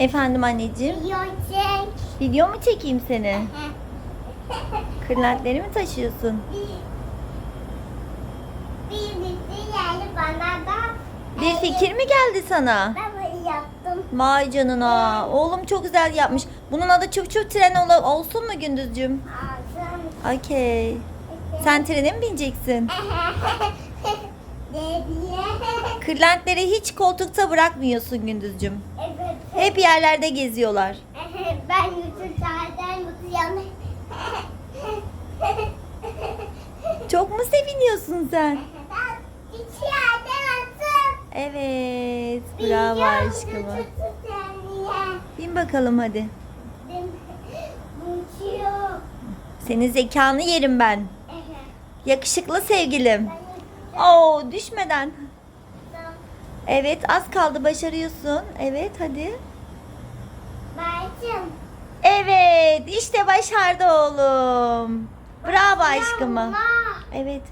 Efendim anneciğim. Yok çek. Video mu çekeyim seni? Kırlentleri mi taşıyorsun? Bir birisi geldi bana da. Bir fikir mi geldi sana? Ben yaptım. Vay canına. Oğlum çok güzel yapmış. Bunun adı çuf çuf tren ola- olsun mu Gündüzcüğüm? Ağzım. Okey. Sen trene mi bineceksin? Kırlentleri hiç koltukta bırakmıyorsun Gündüzcüğüm. Evet. Hep yerlerde geziyorlar. Ben zaten mutluyum. Çok mu seviniyorsun sen? İki yerde nasıl? Evet. Bravo aşkıma. Bin bakalım hadi. Senin zekanı yerim ben. Yakışıklı sevgilim. Oo düşmeden. Evet az kaldı başarıyorsun. Evet hadi. Bacım. Evet işte başardı oğlum. Bravo aşkıma. Mama. Evet.